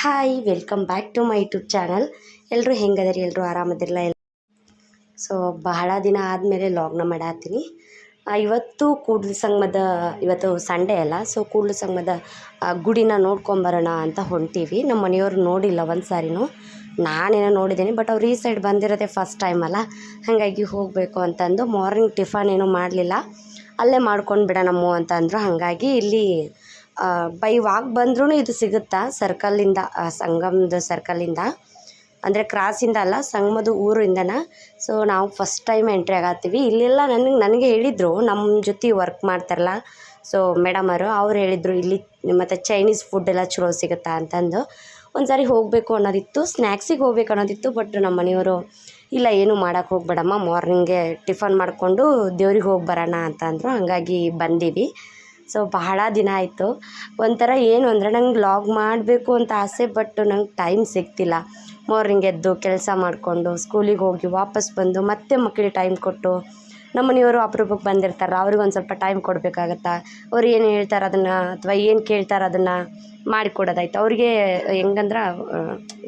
Hi welcome back to my YouTube channel ಎಲ್ಲರೂ ಹೆಂಗದರಿ? ಎಲ್ಲರೂ ಆರಾಮದಿರಲ್ಲ ಎಲ್ಲ ಸೊ ಬಹಳ ದಿನ ಆದಮೇಲೆ ಲಾಗ್ನ ಮಾಡಾತೀನಿ ಇವತ್ತು ಕೂಡ್ಲು ಸಂಗಮದ ಇವತ್ತು ಸಂಡೇ ಅಲ್ಲ ಸೊ ಕೂಡ್ಲು ಸಂಗಮದ ಗುಡಿನ ನೋಡ್ಕೊಂಬರೋಣ ಅಂತ ಹೊಂಟೀವಿ. ನಮ್ಮ ಮನೆಯವರು ನೋಡಿಲ್ಲ ಒಂದು ಸಾರಿನೂ ನಾನೇನೋ ನೋಡಿದ್ದೀನಿ ಬಟ್ ಅವ್ರು ಈ ಸೈಡ್ ಬಂದಿರೋದೇ ಫಸ್ಟ್ ಟೈಮ್ ಅಲ್ಲ. ಹಾಗಾಗಿ ಹೋಗಬೇಕು ಅಂತಂದು ಮಾರ್ನಿಂಗ್ ಟಿಫನ್ ಏನೂ ಮಾಡಲಿಲ್ಲ. ಅಲ್ಲೇ ಮಾಡ್ಕೊಂಡು ಬಿಡೋಣಮ್ಮು ಅಂತಂದರು. ಹಾಗಾಗಿ ಇಲ್ಲಿ ಬೈ ವಾಕ್ ಬಂದ್ರೂ ಇದು ಸಿಗುತ್ತಾ? ಸರ್ಕಲ್ಲಿಂದ ಸಂಗಮದ ಸರ್ಕಲ್ಲಿಂದ ಅಂದರೆ ಕ್ರಾಸಿಂದ ಅಲ್ಲ, ಸಂಗಮದ ಊರಿಂದನ? ಸೊ ನಾವು ಫಸ್ಟ್ ಟೈಮ್ ಎಂಟ್ರಿ ಆಗತ್ತೀವಿ. ಇಲ್ಲೆಲ್ಲ ನನಗೆ ನನಗೆ ಹೇಳಿದರು ನಮ್ಮ ಜೊತೆ ವರ್ಕ್ ಮಾಡ್ತಾರಲ್ಲ. ಸೊ ಮೇಡಮರು ಅವ್ರು ಹೇಳಿದರು, ಇಲ್ಲಿ ಮತ್ತು ಚೈನೀಸ್ ಫುಡ್ ಎಲ್ಲ ಚಲೋ ಸಿಗುತ್ತಾ ಅಂತಂದು. ಒಂದು ಸಾರಿ ಹೋಗಬೇಕು ಅನ್ನೋದಿತ್ತು ಸ್ನ್ಯಾಕ್ಸಿಗೆ ಹೋಗ್ಬೇಕು ಅನ್ನೋದಿತ್ತು ಬಟ್ ನಮ್ಮ ಮನೆಯವರು, ಇಲ್ಲ, ಏನು ಮಾಡೋಕ್ಕೆ ಹೋಗ್ಬೇಡಮ್ಮ ಮಾರ್ನಿಂಗೆ ಟಿಫನ್ ಮಾಡಿಕೊಂಡು ದೇವ್ರಿಗೆ ಹೋಗಿ ಬರೋಣ ಅಂತಂದರು. ಹಾಗಾಗಿ ಬಂದೀವಿ. ಸೊ ಬಹಳ ದಿನ ಆಯಿತು. ಒಂಥರ ಏನು ಅಂದರೆ ನಂಗೆ ಲಾಗ್ ಮಾಡಬೇಕು ಅಂತ ಆಸೆ ಬಟ್ ನಂಗೆ ಟೈಮ್ ಸಿಗ್ತಿಲ್ಲ. ಮಾರ್ನಿಂಗ್ ಎದ್ದು ಕೆಲಸ ಮಾಡಿಕೊಂಡು ಸ್ಕೂಲಿಗೆ ಹೋಗಿ ವಾಪಸ್ ಬಂದು ಮತ್ತೆ ಮಕ್ಕಳಿಗೆ ಟೈಮ್ ಕೊಟ್ಟು ನಮ್ಮ ಮನೆಯವರು ಅಪರೂಪಕ್ಕೆ ಬಂದಿರ್ತಾರೆ, ಅವ್ರಿಗೆ ಒಂದು ಸ್ವಲ್ಪ ಟೈಮ್ ಕೊಡಬೇಕಾಗತ್ತಾ? ಅವ್ರು ಏನು ಹೇಳ್ತಾರೆ ಅದನ್ನು ಅಥವಾ ಏನು ಕೇಳ್ತಾರೆ ಅದನ್ನು ಮಾಡಿಕೊಡೋದಾಯ್ತು. ಅವ್ರಿಗೆ ಹೆಂಗಂದ್ರೆ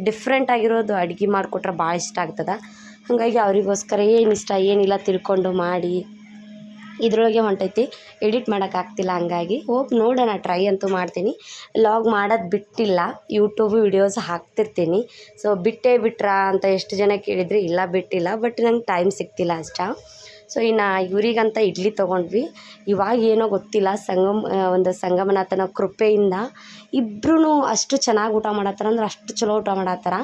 ಡಿಫ್ರೆಂಟ್ ಆಗಿರೋದು ಅಡುಗೆ ಮಾಡಿಕೊಟ್ರೆ ಭಾಳ ಇಷ್ಟ ಆಗ್ತದೆ. ಹಾಗಾಗಿ ಅವರಿಗೋಸ್ಕರ ಏನು ಇಷ್ಟ, ಏನಿಲ್ಲ ತಿಳ್ಕೊಂಡು ಮಾಡಿ. ಇದ್ರೊಳಗೆ ಹೊಂಟೈತಿ. ಎಡಿಟ್ ಮಾಡೋಕ್ಕಾಗ್ತಿಲ್ಲ ಹಂಗಾಗಿ. ಹೋಗಿ ನೋಡೋಣ ಟ್ರೈ ಅಂತೂ ಮಾಡ್ತೀನಿ. ಲಾಗ್ ಮಾಡೋದು ಬಿಟ್ಟಿಲ್ಲ. YouTube videos ಹಾಕ್ತಿರ್ತೀನಿ. ಸೊ ಬಿಟ್ಟೇ ಬಿಟ್ರಾ ಅಂತ ಎಷ್ಟು ಜನ ಕೇಳಿದ್ರಿ ಇಲ್ಲ, ಬಿಟ್ಟಿಲ್ಲ. ಬಟ್ ನಂಗೆ ಟೈಮ್ ಸಿಗ್ತಿಲ್ಲ ಅಷ್ಟ. ಸೊ ಇನ್ನು ಇವರಿಗಂತ ಇಡ್ಲಿ ತೊಗೊಂಡ್ವಿ. ಇವಾಗ ಏನೋ ಗೊತ್ತಿಲ್ಲ, ಸಂಗಮ್ ಒಂದು ಸಂಗಮನಾಥನ ಕೃಪೆಯಿಂದ ಇಬ್ಬರೂ ಅಷ್ಟು ಚೆನ್ನಾಗಿ ಊಟ ಮಾಡತ್ತಾರ ಅಂದ್ರೆ ಅಷ್ಟು ಚಲೋ ಊಟ ಮಾಡತ್ತಾರ.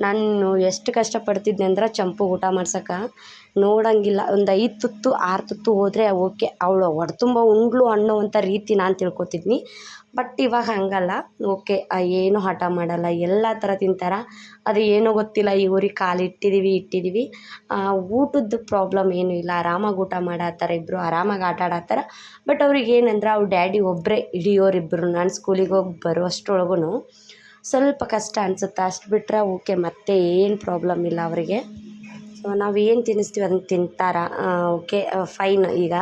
ನಾನು ಎಷ್ಟು ಕಷ್ಟಪಡ್ತಿದ್ದೆ ಅಂದ್ರೆ ಚಂಪು ಊಟ ಮಾಡ್ಸಕ್ಕೆ. ನೋಡಂಗಿಲ್ಲ. ಒಂದು ಐದು ತುತ್ತು, ಆರು ತುತ್ತು ಹೋದರೆ ಓಕೆ. ಅವಳು ತುಂಬ ಉಂಡ್ಲು ಅನ್ನೋವಂಥ ರೀತಿ ನಾನು ತಿಳ್ಕೊತಿದ್ನಿ. ಬಟ್ ಇವಾಗ ಹಂಗಲ್ಲ. ಓಕೆ ಏನು ಹಠ ಮಾಡಲ್ಲ. ಎಲ್ಲ ಥರ ತಿಂತಾರೆ? ಅದು ಏನೂ ಗೊತ್ತಿಲ್ಲ. ಇವ್ರಿಗೆ ಕಾಲು ಇಟ್ಟಿದ್ದೀವಿ ಇಟ್ಟಿದ್ದೀವಿ. ಊಟದ ಪ್ರಾಬ್ಲಮ್ ಏನೂ ಇಲ್ಲ. ಆರಾಮಾಗಿ ಊಟ ಮಾಡತ್ತಾರ ಇಬ್ಬರು ಆರಾಮಾಗಿ ಆಟ ಆಡತ್ತಾರ ಬಟ್ ಅವ್ರಿಗೆ ಏನಂದ್ರೆ, ಅವ್ರ ಡ್ಯಾಡಿ ಒಬ್ಬರೇ ಹಿಡಿಯೋರಿಬ್ಬರು ನಾನು ಸ್ಕೂಲಿಗೆ ಹೋಗಿ ಬರುವಷ್ಟರೊಳಗೂ ಸ್ವಲ್ಪ ಕಷ್ಟ ಅನ್ಸುತ್ತೆ, ಅಷ್ಟು ಬಿಟ್ಟರೆ ಓಕೆ, ಮತ್ತೆ ಏನು ಪ್ರಾಬ್ಲಮ್ ಇಲ್ಲ ಅವರಿಗೆ. ಸೊ ನಾವು ಏನು ತಿನ್ನಿಸ್ತೀವಿ ಅದನ್ನು ತಿಂತಾರೆ? ಓಕೆ ಫೈನ್ ಈಗ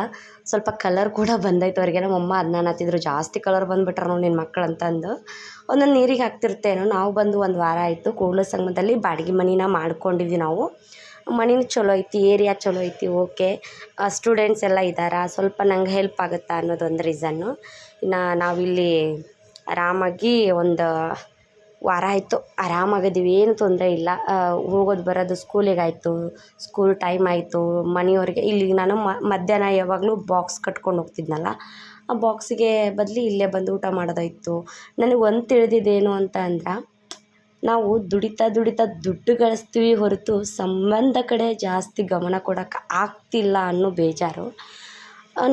ಸ್ವಲ್ಪ ಕಲರ್ ಕೂಡ ಬಂದೈತೆ ಅವ್ರಿಗೆ. ನಮ್ಮಮ್ಮ ಅದನ್ನ ಹತ್ತಿದ್ರು ಜಾಸ್ತಿ ಕಲರ್ ಬಂದುಬಿಟ್ರೆ ನೋಡಿ ನಿನ್ನ ಮಕ್ಕಳು ಅಂತಂದು. ಒಂದೊಂದು ನೀರಿಗೆ ಹಾಕ್ತಿರ್ತೇನೋ. ನಾವು ಬಂದು ಒಂದು ವಾರ ಆಯಿತು. ಕೂಡಲ ಸಂಗಮದಲ್ಲಿ ಬಾಡಿಗೆ ಮನಿನ ಮಾಡ್ಕೊಂಡಿದ್ವಿ ನಾವು. ಮಣಿನ ಚಲೋ ಐತಿ ಏರಿಯಾ ಚಲೋ ಐತಿ, ಓಕೆ. ಸ್ಟೂಡೆಂಟ್ಸ್ ಎಲ್ಲ ಇದ್ದಾರಾ ಸ್ವಲ್ಪ ನಂಗೆ ಹೆಲ್ಪ್ ಆಗುತ್ತಾ ಅನ್ನೋದೊಂದು ರೀಸನ್ನು ಇನ್ನು ನಾವಿಲ್ಲಿ ಆರಾಮಾಗಿ ಒಂದು ವಾರ ಆಯಿತು ಆರಾಮಾಗಿದ್ದೀವಿ ಏನು ತೊಂದರೆ ಇಲ್ಲ. ಹೋಗೋದು ಬರೋದು ಸ್ಕೂಲಿಗಾಯಿತು ಸ್ಕೂಲ್ ಟೈಮ್ ಆಯಿತು, ಮನೆಯವ್ರಿಗೆ, ಇಲ್ಲಿ ನಾನು ಮಧ್ಯಾಹ್ನ ಯಾವಾಗಲೂ ಬಾಕ್ಸ್ ಕಟ್ಕೊಂಡು ಹೋಗ್ತಿದ್ನಲ್ಲ, ಆ ಬಾಕ್ಸಿಗೆ ಬದಲು ಇಲ್ಲೇ ಬಂದು ಊಟ ಮಾಡೋದಾಯಿತು. ನನಗೆ ಒಂದು ತಿಳಿದಿದ್ದೇನು ಅಂತ ಅಂದ್ರೆ, ನಾವು ದುಡಿತಾ ದುಡಿತಾ ದುಡ್ಡು ಗಳಿಸ್ತೀವಿ ಹೊರತು ಸಂಬಂಧ ಕಡೆ ಜಾಸ್ತಿ ಗಮನ ಕೊಡೋಕೆ ಆಗ್ತಿಲ್ಲ ಅನ್ನೋ ಬೇಜಾರು.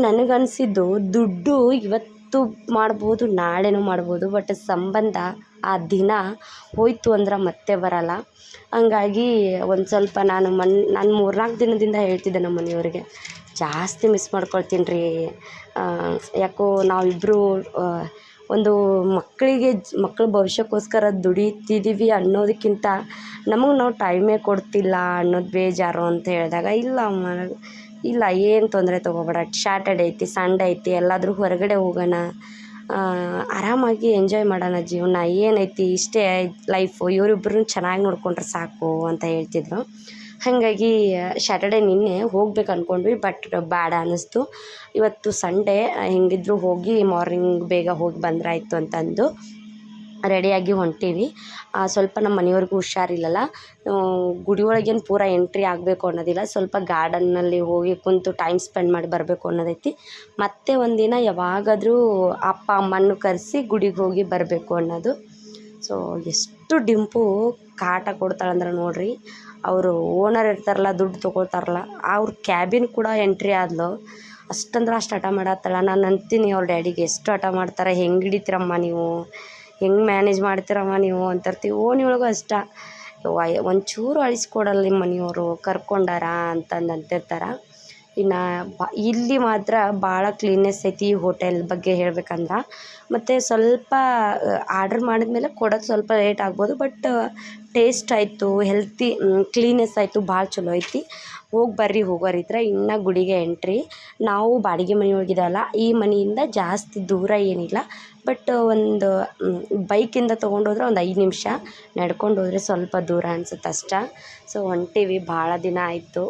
ನನಗನ್ಸಿದ್ದು ದುಡ್ಡು ಇವತ್ತು ಮಾಡ್ಬೋದು, ನಾಳೆನೂ ಮಾಡ್ಬೋದು ಬಟ್ ಸಂಬಂಧ ಆ ದಿನ ಹೋಯಿತು ಅಂದ್ರೆ ಮತ್ತೆ ಬರಲ್ಲ. ಹಂಗಾಗಿ ಒಂದು ಸ್ವಲ್ಪ ನಾನು ಮನ್, ನಾನು ಮೂರ್ನಾಲ್ಕು ದಿನದಿಂದ ಹೇಳ್ತಿದ್ದೆ ನಮ್ಮ ಮನೆಯವ್ರಿಗೆ, ಜಾಸ್ತಿ ಮಿಸ್ ಮಾಡ್ಕೊಳ್ತೀನಿ ರೀ ಯಾಕೋ ನಾವಿಬ್ಬರು ಒಂದು ಮಕ್ಕಳಿಗೆ ಮಕ್ಕಳ ಭವಿಷ್ಯಕ್ಕೋಸ್ಕರ ದುಡಿತಿದ್ದೀವಿ ಅನ್ನೋದಕ್ಕಿಂತ ನಮಗೆ ನಾವು ಟೈಮೇ ಕೊಡ್ತಿಲ್ಲ ಅನ್ನೋದು ಬೇಜಾರು ಅಂತ ಹೇಳಿದಾಗ, ಇಲ್ಲ ಅಮ್ಮ, ಇಲ್ಲ ಏನು ತೊಂದರೆ ತೊಗೋಬೇಡ. ಸ್ಯಾಟರ್ಡೆ ಐತಿ ಸಂಡೇ ಐತಿ, ಎಲ್ಲಾದರೂ ಹೊರಗಡೆ ಹೋಗೋಣ. ಆರಾಮಾಗಿ ಎಂಜಾಯ್ ಮಾಡೋಣ ಜೀವನ. ಏನೈತಿ? ಇಷ್ಟೇ ಲೈಫು ಇವರಿಬ್ಬರನ್ನು ಚೆನ್ನಾಗಿ ನೋಡಿಕೊಂಡ್ರೆ ಸಾಕು ಅಂತ ಹೇಳ್ತಿದ್ರು. ಹಾಗಾಗಿ ಸ್ಯಾಟರ್ಡೆ ನಿನ್ನೆ ಹೋಗ್ಬೇಕು ಅಂದ್ಕೊಂಡ್ವಿ ಬಟ್ ಬೇಡ ಅನ್ನಿಸ್ತು. ಇವತ್ತು ಸಂಡೇ ಹೆಂಗಿದ್ರು ಹೋಗಿ ಮಾರ್ನಿಂಗ್ ಬೇಗ ಹೋಗಿ ಬಂದ್ರಾಯ್ತು ಅಂತಂದು. ರೆಡಿಯಾಗಿ ಹೊಂಟೀವಿ. ಸ್ವಲ್ಪ ನಮ್ಮ ಮನೆಯವ್ರಿಗೂ ಹುಷಾರಿಲ್ಲಲ್ಲ. ಗುಡಿ ಒಳಗೇನು ಪೂರ ಎಂಟ್ರಿ ಆಗಬೇಕು ಅನ್ನೋದಿಲ್ಲ. ಸ್ವಲ್ಪ ಗಾರ್ಡನ್ನಲ್ಲಿ ಹೋಗಿ ಕುಂತು ಟೈಮ್ ಸ್ಪೆಂಡ್ ಮಾಡಿ ಬರಬೇಕು ಅನ್ನೋದೈತಿ. ಮತ್ತೆ ಒಂದಿನ ಯಾವಾಗಾದರೂ ಅಪ್ಪ, ಅಮ್ಮನ್ನು ಕರೆಸಿ ಗುಡಿಗೆ ಹೋಗಿ ಬರಬೇಕು ಅನ್ನೋದು. ಸೊ, ಎಷ್ಟು ಡಿಂಪು ಕಾಟ ಕೊಡ್ತಾಳಂದ್ರೆ ನೋಡ್ರಿ. ಅವರು ಓನರ್ ಇರ್ತಾರಲ್ಲ, ದುಡ್ಡು ತೊಗೊಳ್ತಾರಲ್ಲ, ಅವ್ರ ಕ್ಯಾಬಿನ್ ಕೂಡ ಎಂಟ್ರಿ ಆದ್ಲು. ಅಷ್ಟಂದ್ರೆ ಅಷ್ಟು ಹಠ ಮಾಡತ್ತಾಳ ನಾನು ಅಂತೀನಿ ಅವ್ರ ಡ್ಯಾಡಿಗೆ, ಎಷ್ಟು ಹಠ ಮಾಡ್ತಾರೆ? ಹೆಂಗೆ ಹಿಡಿತೀರಮ್ಮ ನೀವು? ಹೆಂಗೆ ಮ್ಯಾನೇಜ್ ಮಾಡ್ತೀರಮ್ಮ ನೀವು ಅಂತರ್ತಿ ಓಣಿ ಒಳಗೂ ಅಷ್ಟ. ಯವ್ವ, ಒಂಚೂರು ಅಳಿಸ್ಕೊಡಲ್ಲ ನಿಮ್ಮ ಮನೆಯವರು, ಕರ್ಕೊಂಡಾರ ಅಂತಂದು ಅಂತಿರ್ತಾರೆ ಇನ್ನು ಬ, ಇಲ್ಲಿ ಮಾತ್ರ ಭಾಳ ಕ್ಲೀನ್ನೆಸ್ ಐತಿ ಹೋಟೆಲ್ ಬಗ್ಗೆ ಹೇಳ್ಬೇಕಂದ್ರೆ. ಮತ್ತು ಸ್ವಲ್ಪ ಆರ್ಡ್ರ್ ಮಾಡಿದ್ಮೇಲೆ ಕೊಡೋದು ಸ್ವಲ್ಪ ಲೇಟ್ ಆಗ್ಬೋದು ಬಟ್ ಟೇಸ್ಟ್ ಆಯಿತು ಹೆಲ್ತಿ ಕ್ಲೀನ್ನೆಸ್ ಆಯಿತು ಭಾಳ ಚಲೋ ಐತಿ. ಹೋಗಿ ಬರ್ರಿ ಹೋಗೋರಿದ್ರೆ ಇನ್ನು ಗುಡಿಗೆ ಎಂಟ್ರಿ ನಾವು ಬಾಡಿಗೆ ಮನೆಯೊಳಗಿದಲ್ಲ, ಈ ಮನೆಯಿಂದ ಜಾಸ್ತಿ ದೂರ ಏನಿಲ್ಲ. ಬಟ್ ಒಂದು ಬೈಕಿಂದ ತೊಗೊಂಡೋದ್ರೆ ಒಂದು ಐದು ನಿಮಿಷ. ನಡ್ಕೊಂಡು ಹೋದರೆ ಸ್ವಲ್ಪ ದೂರ ಅನ್ಸುತ್ತೆ ಅಷ್ಟೆ. ಸೊ ಹೊಂಟಿವಿ. ಭಾಳ ದಿನ ಆಯಿತು.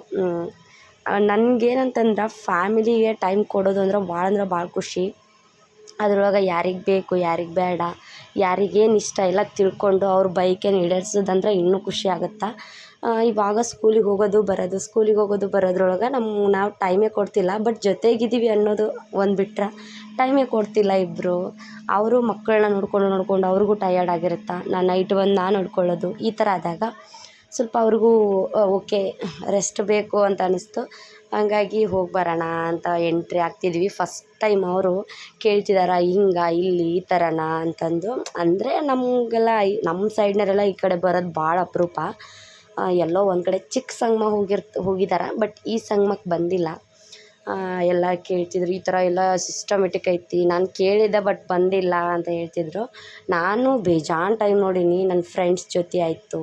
ನನಗೇನಂತಂದ್ರೆ ಫ್ಯಾಮಿಲಿಗೆ ಟೈಮ್ ಕೊಡೋದು ಅಂದ್ರೆ ಭಾಳ ಅಂದ್ರೆ ಭಾಳ ಖುಷಿ. ಅದ್ರೊಳಗೆ ಯಾರಿಗೆ ಬೇಕು, ಯಾರಿಗೆ ಬೇಡ, ಯಾರಿಗೇನು ಇಷ್ಟ ಇಲ್ಲ ತಿಳ್ಕೊಂಡು ಅವ್ರ ಬೈಕೇನು ಈಡೇರ್ಸೋದಂದ್ರೆ ಇನ್ನೂ ಖುಷಿ ಆಗುತ್ತೆ. ಇವಾಗ ಸ್ಕೂಲಿಗೆ ಹೋಗೋದು, ಬರೋದು, ಸ್ಕೂಲಿಗೆ ಹೋಗೋದು ಬರೋದ್ರೊಳಗೆ ನಮ್ಮ ನಾವು ಟೈಮೇ ಕೊಡ್ತಿಲ್ಲ. ಬಟ್ ಜೊತೆಗಿದ್ದೀವಿ ಅನ್ನೋದು ಒಂದು ಬಿಟ್ರೆ ಟೈಮೇ ಕೊಡ್ತಿಲ್ಲ ಇಬ್ಬರು ಅವರು ಮಕ್ಕಳನ್ನ ನೋಡ್ಕೊಂಡು ನೋಡ್ಕೊಂಡು ಅವ್ರಿಗೂ ಟಯರ್ಡ್ ಆಗಿರುತ್ತೆ? ನಾನು ನೈಟ್ ಬಂದು ನಾನು ನೋಡ್ಕೊಳ್ಳೋದು ಈ ಥರ ಆದಾಗ ಸ್ವಲ್ಪ ಅವ್ರಿಗೂ ಓಕೆ ರೆಸ್ಟ್ ಬೇಕು ಅಂತ ಅನ್ನಿಸ್ತು ಹಂಗಾಗಿ ಹೋಗಿ ಬರೋಣ ಅಂತ ಎಂಟ್ರಿ ಆಗ್ತಿದ್ವಿ ಫಸ್ಟ್ ಟೈಮ್ ಅವರು ಕೇಳ್ತಿದಾರೆ, ಹಿಂಗಾ, ಇಲ್ಲಿ ಈ ಥರನಾ? ಅಂತಂದು. ಅಂದರೆ ನಮಗೆಲ್ಲ ನಮ್ಮ ಸೈಡ್ನವರೆಲ್ಲ ಈ ಕಡೆ ಬರೋದು ಭಾಳ ಅಪರೂಪ. ಎಲ್ಲೋ ಒಂದು ಕಡೆ ಚಿಕ್ಕ ಸಂಗಮ ಹೋಗಿರ್ತ ಹೋಗಿದ್ದಾರೆ ಬಟ್ ಈ ಸಂಗಮಕ್ಕೆ ಬಂದಿಲ್ಲ. ಎಲ್ಲ ಕೇಳ್ತಿದ್ರು, ಈ ಥರ ಎಲ್ಲ ಸಿಸ್ಟಮೆಟಿಕ್ ಐತಿ. ನಾನು ಕೇಳಿದ್ದೆ ಬಟ್ ಬಂದಿಲ್ಲ ಅಂತ ಹೇಳ್ತಿದ್ರು. ನಾನು ಬೇಜಾನ್ ಟೈಮ್ ನೋಡೀನಿ ನನ್ನ ಫ್ರೆಂಡ್ಸ್ ಜೊತೆ ಆಯಿತು.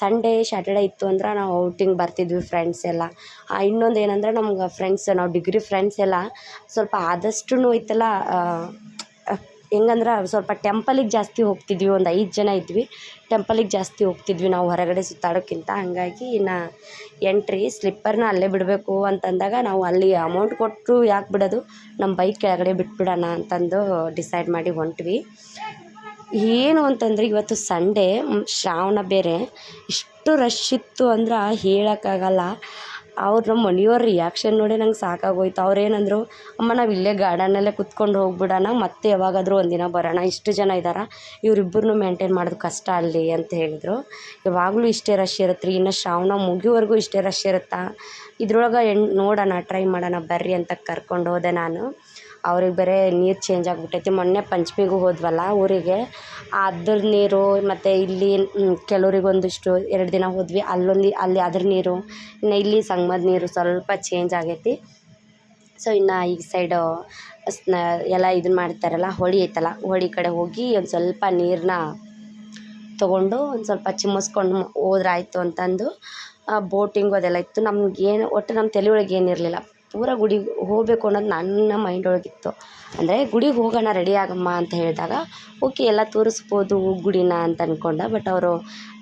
ಸಂಡೇ ಶ್ಯಾಟರ್ಡೇ ಇತ್ತು ಅಂದ್ರೆ ನಾವು ಔಟಿಂಗ್ ಬರ್ತಿದ್ವಿ ಫ್ರೆಂಡ್ಸ್ ಎಲ್ಲ. ಇನ್ನೊಂದು ಏನಂದ್ರೆ ನಮ್ಗೆ ಫ್ರೆಂಡ್ಸ್ ನಾವು ಡಿಗ್ರಿ ಫ್ರೆಂಡ್ಸ್ ಎಲ್ಲ ಸ್ವಲ್ಪ ಆದಷ್ಟು ಐತಲ್ಲ ಹೆಂಗಂದ್ರೆ ಸ್ವಲ್ಪ ಟೆಂಪಲಿಗೆ ಜಾಸ್ತಿ ಹೋಗ್ತಿದ್ವಿ, ಒಂದು ಐದು ಜನ ಇದ್ವಿ. ಟೆಂಪಲಿಗೆ ಜಾಸ್ತಿ ಹೋಗ್ತಿದ್ವಿ ನಾವು ಹೊರಗಡೆ ಸುತ್ತಾಡೋಕ್ಕಿಂತ. ಹಾಗಾಗಿ ನಾ ಎಂಟ್ರಿ ಸ್ಲಿಪ್ಪರ್ನ ಅಲ್ಲೇ ಬಿಡಬೇಕು ಅಂತಂದಾಗ ನಾವು ಅಲ್ಲಿ ಅಮೌಂಟ್ ಕೊಟ್ಟರು ಯಾಕೆ ಬಿಡೋದು? ನಮ್ಮ ಬೈಕ್ ಕೆಳಗಡೆ ಬಿಟ್ಬಿಡೋಣ ಅಂತಂದು ಡಿಸೈಡ್ ಮಾಡಿ ಹೊಂಟ್ವಿ. ಏನು ಅಂತಂದರೆ ಇವತ್ತು ಸಂಡೇ ಶ್ರಾವಣ ಬೇರೆ. ಇಷ್ಟು ರಶ್ ಇತ್ತು ಅಂದ್ರೆ ಹೇಳೋಕ್ಕಾಗಲ್ಲ. ಅವ್ರು ನಮ್ಮ ಮನೆಯವ್ರ ರಿಯಾಕ್ಷನ್ ನೋಡಿ ನಂಗೆ ಸಾಕಾಗೋಯ್ತು. ಅವ್ರೇನಂದರು ಅಮ್ಮ, ನಾವು ಇಲ್ಲೇ ಗಾರ್ಡನಲ್ಲೇ ಕುತ್ಕೊಂಡು ಹೋಗ್ಬಿಡೋಣ. ಮತ್ತೆ ಯಾವಾಗಾದರೂ ಒಂದಿನ ಬರೋಣ. ಇಷ್ಟು ಜನ ಇದ್ದಾರೆ ಇವ್ರಿಬ್ಬರನ್ನೂ ಮೇಂಟೈನ್ ಮಾಡೋದು ಕಷ್ಟ ಅಲ್ಲಿ, ಅಂತ ಹೇಳಿದರು. ಯಾವಾಗಲೂ ಇಷ್ಟೇ ರಶ್ ಇರುತ್ತೆ ರೀ ಇನ್ನು ಶ್ರಾವಣ ಮುಗಿಯೋವರೆಗೂ ಇಷ್ಟೇ ರಶ್ ಇರುತ್ತಾ? ಇದ್ರೊಳಗೆ ಎಣ್, ನೋಡೋಣ ಟ್ರೈ ಮಾಡೋಣ. ಬರ್ರಿ ಅಂತ ಕರ್ಕೊಂಡು ಹೋದೆ ನಾನು. ಅವ್ರಿಗೆ ಬೇರೆ ನೀರು ಚೇಂಜ್ ಆಗಿಬಿಟ್ಟೈತಿ. ಮೊನ್ನೆ ಪಂಚಮಿಗೂ ಹೋದ್ವಲ್ಲ ಊರಿಗೆ. ಅದ್ರ ನೀರು ಮತ್ತು ಇಲ್ಲಿ ಕೆಲವ್ರಿಗೆ ಒಂದಿಷ್ಟು ಎರಡು ದಿನ ಹೋದ್ವಿ. ಅಲ್ಲೊಂದು, ಅಲ್ಲಿ ಅದ್ರ ನೀರು ಇನ್ನು ಇಲ್ಲಿ ಸಂಗಮದ ನೀರು ಸ್ವಲ್ಪ ಚೇಂಜ್ ಆಗೈತಿ. ಸೊ ಇನ್ನು ಈ ಸೈಡು ಸ್ನ ಎಲ್ಲ ಇದನ್ನ ಮಾಡ್ತಾರಲ್ಲ ಹೊಳಿ ಐತಲ್ಲ, ಹೊಳಿ ಕಡೆ ಹೋಗಿ ಒಂದು ಸ್ವಲ್ಪ ನೀರನ್ನ ತೊಗೊಂಡು ಒಂದು ಸ್ವಲ್ಪ ಚಿಮ್ಮಿಸ್ಕೊಂಡು ಹೋದ್ರಾಯ್ತು ಅಂತಂದು ಬೋಟಿಂಗು ಅದೆಲ್ಲ ಇತ್ತು. ನಮ್ಗೇನು, ಒಟ್ಟು ನಮ್ಮ ತಲೆ ಒಳಗೆ ಏನಿರಲಿಲ್ಲ ಪೂರ ಗುಡಿಗೆ ಹೋಗಬೇಕು ಅನ್ನೋದು ನನ್ನ ಮೈಂಡ್ ಒಳಗಿತ್ತು ಅಂದರೆ ಗುಡಿಗೆ ಹೋಗೋಣ ರೆಡಿ ಆಗಮ್ಮ ಅಂತ ಹೇಳಿದಾಗ, ಓಕೆ, ಎಲ್ಲ ತೋರಿಸ್ಬೋದು ಗುಡಿನ ಅಂತ ಅಂದ್ಕೊಂಡೆ ಬಟ್ ಅವರು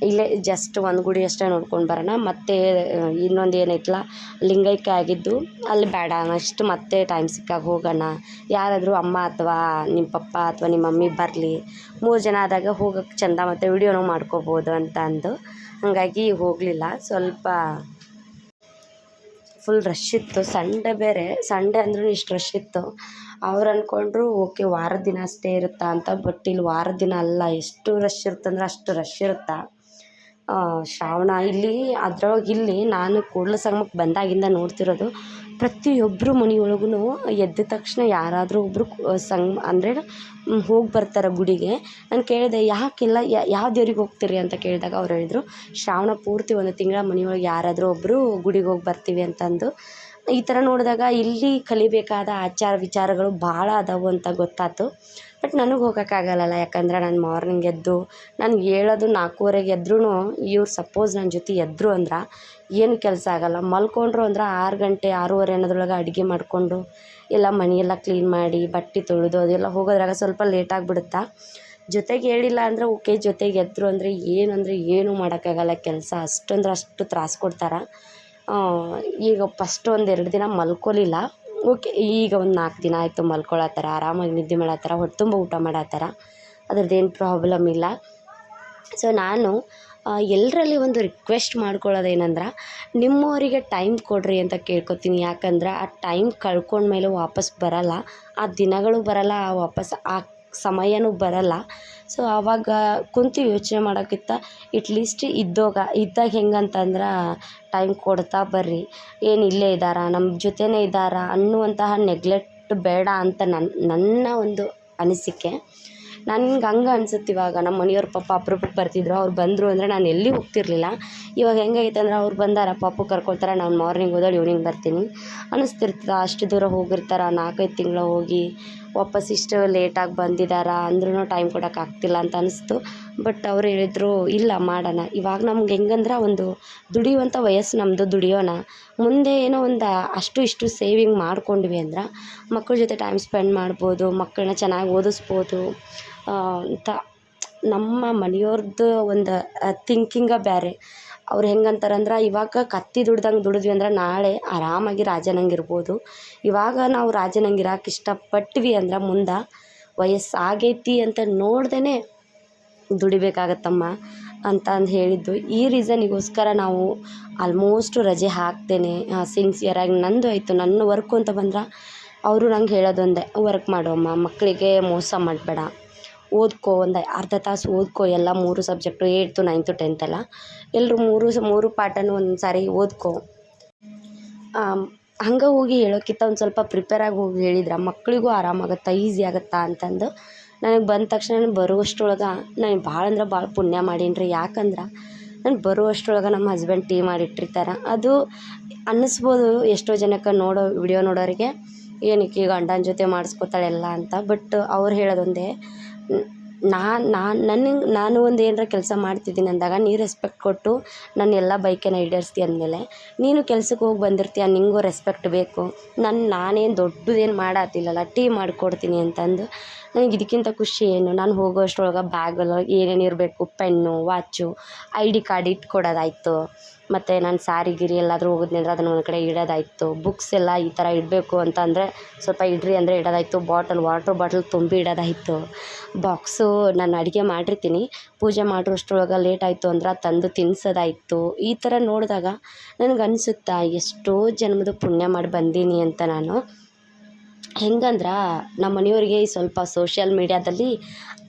ಇಲ್ಲೇ ಜಸ್ಟ್ ಒಂದು ಗುಡಿ ಅಷ್ಟೇ ನೋಡ್ಕೊಂಡು ಬರೋಣ. ಮತ್ತೆ ಇನ್ನೊಂದು ಏನೈತಲ್ಲ ಲಿಂಗೈಕ್ಯ ಆಗಿದ್ದು ಅಲ್ಲಿ ಬೇಡ. ಅಷ್ಟು ಮತ್ತೆ ಟೈಮ್ ಸಿಕ್ಕಾಗ ಹೋಗೋಣ. ಯಾರಾದರೂ ಅಮ್ಮ ಅಥವಾ ನಿಮ್ಮ ಪಪ್ಪ ಅಥವಾ ನಿಮ್ಮ ಮಮ್ಮಿ ಬರಲಿ. ಮೂರು ಜನ ಆದಾಗ ಹೋಗೋಕ್ಕೆ ಚಂದ. ಮತ್ತು ವಿಡಿಯೋನೂ ಮಾಡ್ಕೋಬೋದು ಅಂತ ಅಂದು. ಹಾಗಾಗಿ ಹೋಗಲಿಲ್ಲ. ಸ್ವಲ್ಪ ಫುಲ್ ರಶ್ ಇತ್ತು. ಸಂಡೇ ಬೇರೆ. ಸಂಡೇ ಅಂದ್ರೂ ಇಷ್ಟು ರಶ್ ಇತ್ತು. ಅವ್ರು ಅಂದ್ಕೊಂಡ್ರು ಓಕೆ ವಾರದ ದಿನ ಅಷ್ಟೇ ಇರುತ್ತಾ ಅಂತ. ಬಟ್ ಇಲ್ಲಿ ವಾರದ ದಿನ ಅಲ್ಲ. ಎಷ್ಟು ರಶ್ ಇರುತ್ತಂದ್ರೆ ಅಷ್ಟು ರಶ್ ಇರುತ್ತೆ. ಶ್ರಾವಣ, ಇಲ್ಲಿ, ಅದ್ರೊಳಗೆ ಇಲ್ಲಿ ನಾನು ಕೂಡಲ ಸಂಗಮಕ್ಕೆ ಬಂದಾಗಿಂದ ನೋಡ್ತಿರೋದು ಪ್ರತಿಯೊಬ್ಬರು ಮನೆಯೊಳಗೂ ಎದ್ದ ತಕ್ಷಣ ಯಾರಾದರೂ ಒಬ್ಬರು ಸಂಗ್ ಅಂದರೆ ಹೋಗಿ ಬರ್ತಾರೆ ಗುಡಿಗೆ. ನಾನು ಕೇಳಿದೆ, ಯಾಕಿಲ್ಲ ಯಾವ ದೇವ್ರಿಗೆ ಹೋಗ್ತೀರಿ? ಅಂತ ಕೇಳಿದಾಗ ಅವ್ರು ಹೇಳಿದರು, ಶ್ರಾವಣ ಪೂರ್ತಿ ಒಂದು ತಿಂಗಳ ಮನೆಯೊಳಗೆ ಯಾರಾದರೂ ಒಬ್ಬರು ಗುಡಿಗೆ ಹೋಗಿ ಬರ್ತೀವಿ ಅಂತಂದು. ಈ ಥರ ನೋಡಿದಾಗ ಇಲ್ಲಿ ಕಲಿಬೇಕಾದ ಆಚಾರ ವಿಚಾರಗಳು ಭಾಳ ಅದಾವು ಅಂತ ಗೊತ್ತಾಯ್ತು ಬಟ್ ನನಗೆ ಹೋಗೋಕ್ಕಾಗಲ್ಲಲ್ಲ. ಯಾಕಂದ್ರೆ ನಾನು ಮಾರ್ನಿಂಗ್ ಎದ್ದು, ನಾನು ಏಳೋದು ನಾಲ್ಕೂವರೆಗೆ ಎದ್ರೂ ಇವ್ರು ಸಪೋಸ್ ನನ್ನ ಜೊತೆ ಎದ್ದರು ಅಂದ್ರೆ ಏನು ಕೆಲಸ ಆಗಲ್ಲ. ಮಲ್ಕೊಂಡ್ರು ಅಂದ್ರೆ ಆರು ಗಂಟೆ, ಆರೂವರೆ ಅನ್ನೋದ್ರೊಳಗೆ ಅಡುಗೆ ಮಾಡಿಕೊಂಡು, ಎಲ್ಲ ಮನೆಯೆಲ್ಲ ಕ್ಲೀನ್ ಮಾಡಿ, ಬಟ್ಟೆ ತೊಳೆದು ಅದೆಲ್ಲ ಹೋಗೋದ್ರಾಗ ಸ್ವಲ್ಪ ಲೇಟ್ ಆಗಿಬಿಡುತ್ತಾ? ಜೊತೆಗೆ ಹೇಳಿಲ್ಲ ಅಂದರೆ ಓಕೆ, ಜೊತೆಗೆ ಎದ್ದರು ಅಂದರೆ ಏನು ಅಂದರೆ ಏನೂ ಮಾಡೋಕ್ಕಾಗಲ್ಲ ಕೆಲಸ. ಅಷ್ಟಂದ್ರೆ ಅಷ್ಟು ತ್ರಾಸು ಕೊಡ್ತಾರೆ. ಈಗ ಫಸ್ಟ್ ಒಂದೆರಡು ದಿನ ಮಲ್ಕೊಲಿಲ್ಲ. ಓಕೆ, ಈಗ ಒಂದು ನಾಲ್ಕು ದಿನ ಆಯಿತು ಮಲ್ಕೊಳತ್ತಾರ ಆರಾಮಾಗಿ ನಿದ್ದೆ ಮಾಡತ್ತಾರ ಹೊಟ್ಟೆ ತುಂಬ ಊಟ ಮಾಡತ್ತಾರ ಅದ್ರದ್ದೇನು ಪ್ರಾಬ್ಲಮ್ ಇಲ್ಲ. ಸೊ ನಾನು ಎಲ್ಲರಲ್ಲಿ ಒಂದು ರಿಕ್ವೆಸ್ಟ್ ಮಾಡ್ಕೊಳ್ಳೋದೇನಂದ್ರೆ, ನಿಮ್ಮವರಿಗೆ ಟೈಮ್ ಕೊಡ್ರಿ ಅಂತ ಕೇಳ್ಕೊತೀನಿ. ಯಾಕಂದ್ರೆ, ಆ ಟೈಮ್ ಕಳ್ಕೊಂಡ್ಮೇಲೆ ವಾಪಸ್ ಬರಲ್ಲ, ಆ ದಿನಗಳು ಬರಲ್ಲ, ಆ ವಾಪಸ್ ಆ ಸಮಯನೂ ಬರಲ್ಲ. ಸೊ ಆವಾಗ ಕುಂತು ಯೋಚನೆ ಮಾಡೋಕ್ಕಿಂತ ಎಟ್ಲೀಸ್ಟ್ ಇದ್ದೋಗ, ಇದ್ದಾಗ ಹೆಂಗಂತಂದ್ರೆ ಟೈಮ್ ಕೊಡ್ತಾ ಬರ್ರಿ. ಏನು ಇಲ್ಲೇ ಇದ್ದಾರ? ನಮ್ಮ ಜೊತೆನೇ ಇದ್ದಾರಾ? ಅನ್ನುವಂತಹ ನೆಗ್ಲೆಕ್ಟ್ ಬೇಡ ಅಂತ ನನ್ನ ನನ್ನ ಒಂದು ಅನಿಸಿಕೆ. ನನ್ಗೆ ಹಂಗೆ ಅನ್ಸುತ್ತೆ ಇವಾಗ. ನಮ್ಮ ಮನೆಯವ್ರ ಪಾಪ ಅಪ್ರೂಪಕ್ಕೆ ಬರ್ತಿದ್ರು. ಅವ್ರು ಬಂದರು ಅಂದರೆ ನಾನು ಎಲ್ಲಿ ಹೋಗ್ತಿರ್ಲಿಲ್ಲ. ಇವಾಗ ಹೆಂಗೈತೆ ಅಂದ್ರೆ ಅವ್ರು ಬಂದಾರ, ಪಾಪು ಕರ್ಕೊಳ್ತಾರೆ ನಾನು ಮಾರ್ನಿಂಗ್ ಹೋದಳು ಈವ್ನಿಂಗ್ ಬರ್ತೀನಿ. ಅನ್ನಿಸ್ತಿರ್ತದೆ ಅಷ್ಟು ದೂರ ಹೋಗಿರ್ತಾರೆ, ನಾಲ್ಕೈದು ತಿಂಗಳು ಹೋಗಿ. ವಾಪಸ್ ಇಷ್ಟು ಲೇಟಾಗಿ ಬಂದಿದ್ದಾರ ಅಂದ್ರೂ ಟೈಮ್ ಕೊಡೋಕೆ ಆಗ್ತಿಲ್ಲ ಅಂತ ಅನಿಸ್ತು. ಬಟ್ ಅವ್ರು ಹೇಳಿದ್ರು, ಇಲ್ಲ ಮಾಡೋಣ. ಇವಾಗ ನಮ್ಗೆ ಹೆಂಗಂದ್ರೆ ಒಂದು ದುಡಿಯುವಂಥ ವಯಸ್ಸು ನಮ್ಮದು ದುಡಿಯೋಣ. ಮುಂದೆ ಏನೋ ಒಂದು ಅಷ್ಟು ಇಷ್ಟು ಸೇವಿಂಗ್ ಮಾಡ್ಕೊಂಡ್ವಿ ಅಂದ್ರೆ ಮಕ್ಕಳ ಜೊತೆ ಟೈಮ್ ಸ್ಪೆಂಡ್ ಮಾಡ್ಬೋದು, ಮಕ್ಕಳನ್ನ ಚೆನ್ನಾಗಿ ಓದಿಸ್ಬೋದು. ಅಂತ ನಮ್ಮ ಮನೆಯವ್ರದ್ದು ಒಂದು ಥಿಂಕಿಂಗ ಬೇರೆ ಅವ್ರು ಹೆಂಗೆ ಅಂತಾರಂದ್ರೆ ಇವಾಗ ಕತ್ತಿ ದುಡ್ದಂಗೆ ದುಡಿದ್ವಿ ಅಂದ್ರೆ ನಾಳೆ ಆರಾಮಾಗಿ ರಾಜನಂಗೆ ಇರ್ಬೋದು. ಇವಾಗ ನಾವು ರಾಜನಂಗೆ ಇರಕ್ಕೆ ಇಷ್ಟಪಟ್ವಿ ಅಂದ್ರೆ ಮುಂದೆ ವಯಸ್ಸು ಆಗೈತಿ ಅಂತ ನೋಡ್ದೇ ದುಡಿಬೇಕಾಗತ್ತಮ್ಮ ಅಂತ ಅಂದು ಹೇಳಿದ್ದು. ಈ ರೀಸನಿಗೋಸ್ಕರ ನಾವು ಆಲ್ಮೋಸ್ಟು ರಜೆ ಹಾಕ್ತೇನೆ. ಸಿನ್ಸಿಯರಾಗಿ ನಂದು ಆಯಿತು. ನನ್ನ ವರ್ಕು ಅಂತ ಬಂದ್ರೆ ಅವರು ನಂಗೆ ಹೇಳೋದೊಂದೇ ವರ್ಕ್ ಮಾಡು ಅಮ್ಮ ಮಕ್ಕಳಿಗೆ ಮೋಸ ಮಾಡಬೇಡ. ಓದ್ಕೋ, ಒಂದು ಅರ್ಧ ತಾಸು ಓದ್ಕೋ, ಎಲ್ಲ ಮೂರು ಸಬ್ಜೆಕ್ಟು ಏಯ್ತು ನೈನ್ತು ಟೆಂತೆಲ್ಲ ಎಲ್ಲರೂ ಮೂರು ಸ, ಮೂರು ಪಾಠನೂ ಒಂದು ಸಾರಿ ಓದ್ಕೋ. ಹಂಗೆ ಹೋಗಿ ಹೇಳೋಕ್ಕಿಂತ ಒಂದು ಸ್ವಲ್ಪ ಪ್ರಿಪೇರ್ ಆಗಿ ಹೋಗಿ ಹೇಳಿದ್ರೆ ಮಕ್ಕಳಿಗೂ ಆರಾಮಾಗತ್ತೆ ಈಸಿ ಆಗತ್ತೆ ಅಂತಂದು ನನಗೆ ಬಂದ ತಕ್ಷಣ ಬರುವಷ್ಟ್ರೊಳಗೆ ನಾನು ಭಾಳ ಅಂದ್ರೆ ಭಾಳ ಪುಣ್ಯ ಮಾಡೀನಿ ರೀ ಯಾಕಂದ್ರೆ ನಾನು ಬರುವಷ್ಟ್ರೊಳಗೆ ನಮ್ಮ ಹಸ್ಬೆಂಡ್ ಟೀ ಮಾಡಿಟ್ಟಿರ್ತಾರೆ. ಅದು ಅನ್ನಿಸ್ಬೋದು ಎಷ್ಟೋ ಜನಕ್ಕೆ ನೋಡೋ ವಿಡಿಯೋ ನೋಡೋರಿಗೆ ಏನಕ್ಕೆ ಗಂಡನ ಜೊತೆ ಮಾಡಿಸ್ಕೋತಾಳೆಲ್ಲ ಅಂತ ಬಟ್ ಅವ್ರು ಹೇಳೋದೊಂದೇ ನಾನು ನಾನು ನನಗೆ ನಾನು ಒಂದು ಏನಾರ ಕೆಲಸ ಮಾಡ್ತಿದ್ದೀನಿ ಅಂದಾಗ ನೀ ರೆಸ್ಪೆಕ್ಟ್ ಕೊಟ್ಟು ನನ್ನ ಎಲ್ಲ ಬೈಕನ್ನು ಈಡೇರಿಸ್ತಿ ಅಂದಮೇಲೆ, ನೀನು ಕೆಲ್ಸಕ್ಕೆ ಹೋಗಿ ಬಂದಿರ್ತೀಯ, ನಿಂಗೂ ರೆಸ್ಪೆಕ್ಟ್ ಬೇಕು. ನನ್ನ ನಾನೇನು ದೊಡ್ಡದೇನು ಮಾಡತ್ತಿಲ್ಲಲ್ಲ ಟೀ ಮಾಡಿಕೊಡ್ತೀನಿ ಅಂತಂದು ನನಗೆ ಇದಕ್ಕಿಂತ ಖುಷಿ ಏನು, ನಾನು ಹೋಗೋ ಅಷ್ಟ್ರೊಳಗೆ ಬ್ಯಾಗಲ್ಲಿ ಏನೇನು ಇರಬೇಕು pen watch I D card ಇಟ್ಕೊಡೋದಾಯ್ತು. ಮತ್ತು ನಾನು ಸಾರಿ ಗಿರಿ ಎಲ್ಲಾದರೂ ಹೋಗಿದ್ನಿ ಅದನ್ನು ಒಂದು ಕಡೆ ಇಡೋದಾಯ್ತು. ಬುಕ್ಸ್ ಎಲ್ಲ ಈ ಥರ ಇಡಬೇಕು ಅಂತ ಅಂದರೆ ಸ್ವಲ್ಪ ಇಡ್ರಿ ಅಂದರೆ ಇಡೋದಾಯ್ತು. ಬಾಟಲ್ ವಾಟ್ರ್ ಬಾಟಲ್ ತುಂಬಿ ಇಡೋದಾಯ್ತು. ಬಾಕ್ಸು ನಾನು ಅಡುಗೆ ಮಾಡಿರ್ತೀನಿ. ಪೂಜೆ ಮಾಡೋಷ್ಟ್ರೊಳಗೆ ಲೇಟ್ ಆಯಿತು ಅಂದ್ರೆ ತಂದು ತಿನ್ಸೋದಾಯ್ತು. ಈ ಥರ ನೋಡಿದಾಗ ನನಗೆ ಅನಿಸುತ್ತಾ ಎಷ್ಟೋ ಜನ್ಮದ ಪುಣ್ಯ ಮಾಡಿ ಬಂದೀನಿ ಅಂತ ನಾನು. ಹೆಂಗಂದ್ರೆ ನಮ್ಮ ಮನೆಯವ್ರಿಗೆ ಸ್ವಲ್ಪ ಸೋಷಿಯಲ್ ಮೀಡ್ಯಾದಲ್ಲಿ